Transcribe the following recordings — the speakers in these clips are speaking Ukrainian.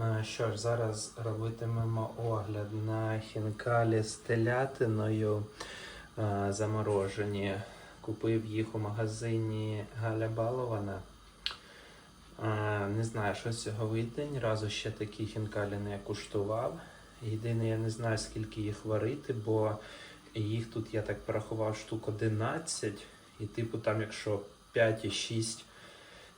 Е, Що ж, зараз робитимемо огляд на хінкалі з телятиною е, заморожені. Купив їх у магазині Галя Балована. Е, Не знаю, що з цього разу ще такі хінкалі не куштував. Єдине, я не знаю, скільки їх варити, бо їх тут, я так порахував, штук 11. І типу там, якщо 5 і 6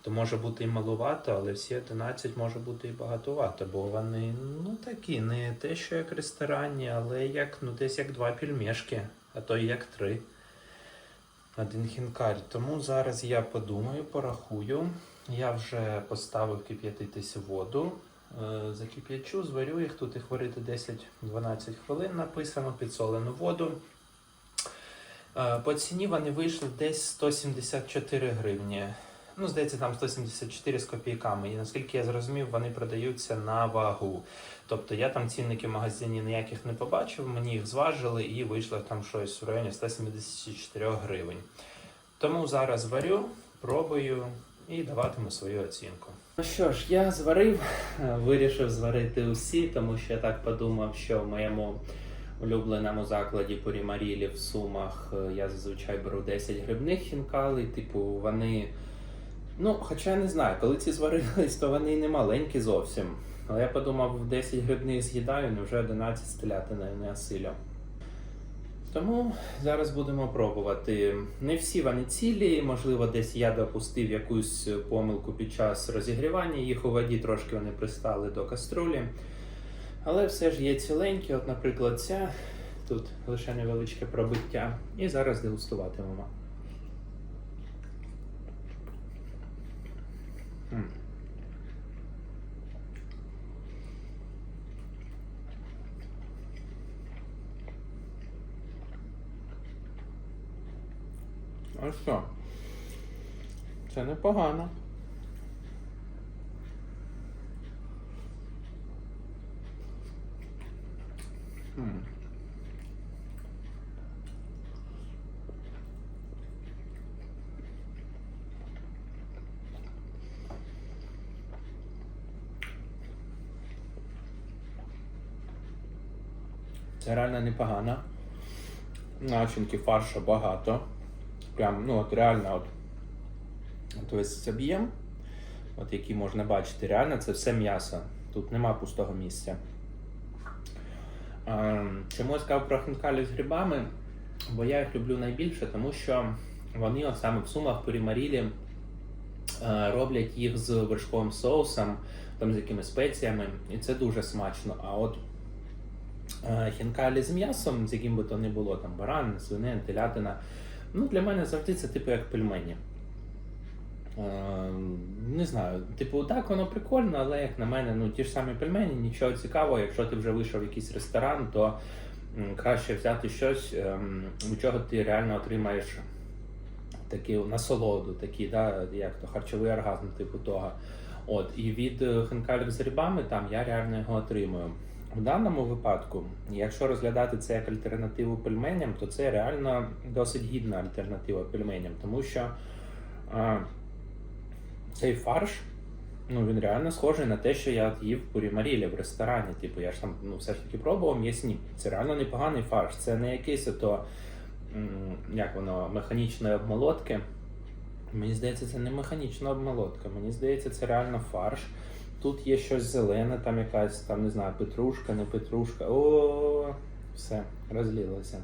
то може бути і малувато, але всі 11 може бути і багатовато, бо вони ну такі, не те, що як ресторанні, але як ну десь як два пельмешки, а то і як три. Один хінкаль. Тому зараз я подумаю, порахую. Я вже поставив кип'ятитися воду. Е, Закип'ячу, зварю їх, тут їх варити 10-12 хвилин написано, підсолену воду. Е, По ціні вони вийшли десь 174 гривні. Ну, здається, там 174 з копійками. І наскільки я зрозумів, вони продаються на вагу. Тобто я там цінники в магазині ніяких не побачив, мені їх зважили і вийшло там щось в районі 174 гривень. Тому зараз варю, пробую і даватиму свою оцінку. Ну що ж, я зварив, вирішив зварити усі, тому що я так подумав, що в моєму улюбленому закладі Порі Марілі в Сумах е, я зазвичай беру 10 грибних хінкалей, типу вони. Ну, хоча я не знаю, коли ці зварились, то вони і не маленькі зовсім. Але я подумав, 10 грибних з'їдаю, ну вже 11 з телятиною не осилю. Тому зараз будемо пробувати. Не всі вони цілі, можливо, десь я допустив якусь помилку під час розігрівання їх у воді, трошки вони пристали до каструлі. Але все ж є ціленькі, от, наприклад, ця. Тут лише невеличке пробиття. І зараз дегустуватимемо. М. А що? Це непогано. М. Це реально непогано. Начинки фарша багато. Прям, ну от реально, от, от весь об'єм, от який можна бачити, реально це все м'ясо. Тут нема пустого місця. Чому я сказав про хінкалі з грибами? Бо я їх люблю найбільше, тому що вони от саме в сумах при е, роблять їх з вершковим соусом, там з якимись спеціями, і це дуже смачно. А от хінкалі з м'ясом, з яким би то не було, там баран, свинин, телятина, ну для мене завжди це типу як пельмені. Е, не знаю, типу, так, воно прикольно, але як на мене, ну ті ж самі пельмені, нічого цікавого. Якщо ти вже вийшов в якийсь ресторан, то краще взяти щось, ем, від чого ти реально отримаєш таку насолоду, такі, да, як то харчовий оргазм, типу того. От, і від е, хинкалів з грибами там я реально його отримую. В даному випадку, якщо розглядати це як альтернативу пельменям, то це реально досить гідна альтернатива пельменям, тому що а, цей фарш, ну він реально схожий на те, що я їв в Пурі Марілі в ресторані. Типу, я ж там ну, все ж таки пробував м'ясні. Це реально непоганий фарш. Це не якийсь ото, м, як воно, механічної обмолотки. Мені здається, це не механічна обмолотка. Мені здається, це реально фарш. Тут є щось зелене, там якась, там не знаю, петрушка, не петрушка. О, все, розлілося.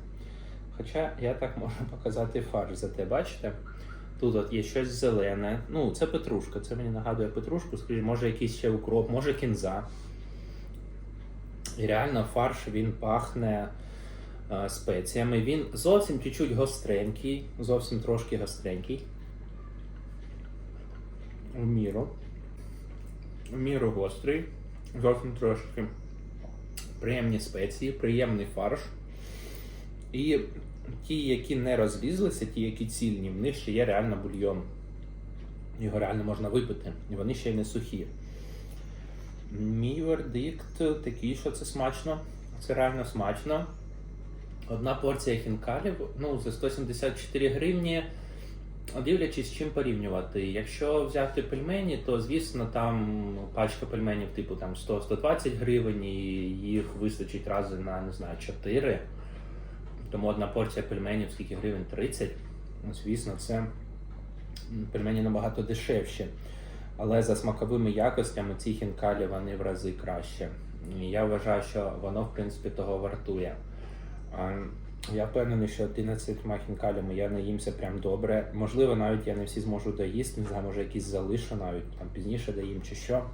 Хоча я так можу показати фарш. Зате бачите? Тут от є щось зелене. Ну, це петрушка. Це мені нагадує петрушку, скажімо, може якийсь ще укроп, може кінза. І реально фарш він пахне е, спеціями. Він зовсім чуть-чуть гостренький, зовсім трошки гостренький. В міру. В міру гострий, зовсім трошки. Приємні спеції, приємний фарш. І ті, які не розлізлися, ті, які цільні, в них ще є реально бульйон. Його реально можна випити, і вони ще й не сухі. Мій вердикт такий, що це смачно. Це реально смачно. Одна порція хінкалів, ну, за 174 гривні Дивлячись, чим порівнювати. Якщо взяти пельмені, то звісно там пачка пельменів типу там 100-120 гривень, і їх вистачить рази на не знаю 4. Тому одна порція пельменів скільки гривень 30. Ну, Звісно, це пельмені набагато дешевші. Але за смаковими якостями ці хінкалі вони в рази краще. Я вважаю, що воно в принципі того вартує. Я впевнений, що 11 хінкалями я наїмся прям добре. Можливо, навіть я не всі зможу доїсти, не знаю, може якісь залишу навіть там пізніше доїм чи що.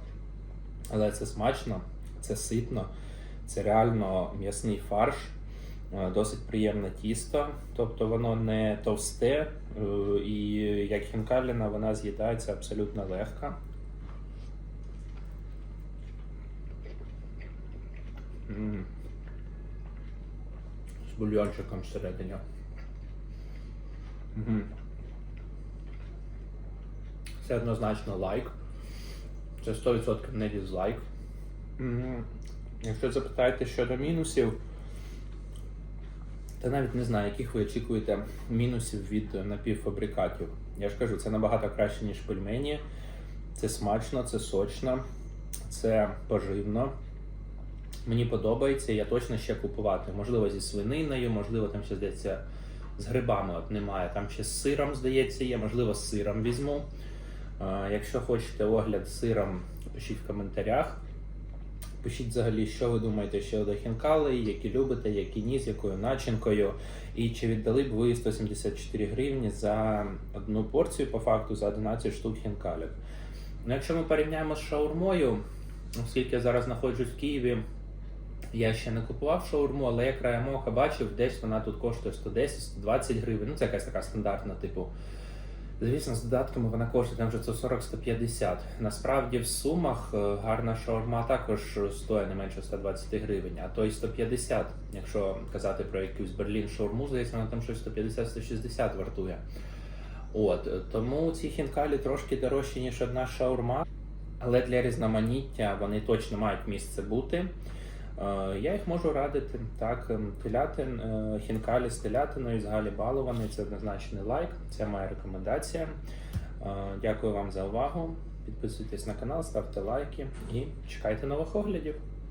Але це смачно, це ситно, це реально м'ясний фарш, е, досить приємне тісто, тобто воно не товсте, е, і як хінкаліна, вона з'їдається абсолютно легко. М. Бульйончиком всередині. Мгм. Це однозначно лайк. Це 100% не дізлайк. Мгм. Якщо запитаєте щодо мінусів, та навіть не знаю, яких ви очікуєте мінусів від напівфабрикатів. Я ж кажу, це набагато краще, ніж пельмені. Це смачно, це сочно, це поживно. Мені подобається, я точно ще купувати. Можливо, зі свининою, можливо, там ще здається з грибами от немає. Там ще з сиром, здається, є, можливо, з сиром візьму. Якщо хочете огляд з сиром, пишіть в коментарях. Пишіть взагалі, що ви думаєте щодо хінкалей, які любите, які ні, з якою начинкою. І чи віддали б ви 174 гривні за одну порцію, по факту, за 11 штук хінкалів. Ну, якщо ми порівняємо з шаурмою, оскільки я зараз знаходжусь в Києві, я ще не купував шаурму, але я краєм бачив, десь вона тут коштує 110-120 гривень. Ну, це якась така стандартна, типу. Звісно, з додатками вона коштує там вже 140-150. Насправді в сумах е, гарна шаурма також стоїть не менше 120 гривень, а то й 150. Якщо казати про якусь Берлін шаурму, здається, вона там щось 150-160 вартує. От тому ці хінкалі трошки дорожчі, ніж одна шаурма, але для різноманіття вони точно мають місце бути. Е, Я їх можу радити. Так, ем, телятин, е, хінкалі з телятиною, з Галі Балований, це однозначний лайк, це моя рекомендація. Е, Дякую вам за увагу. Підписуйтесь на канал, ставте лайки і чекайте нових оглядів.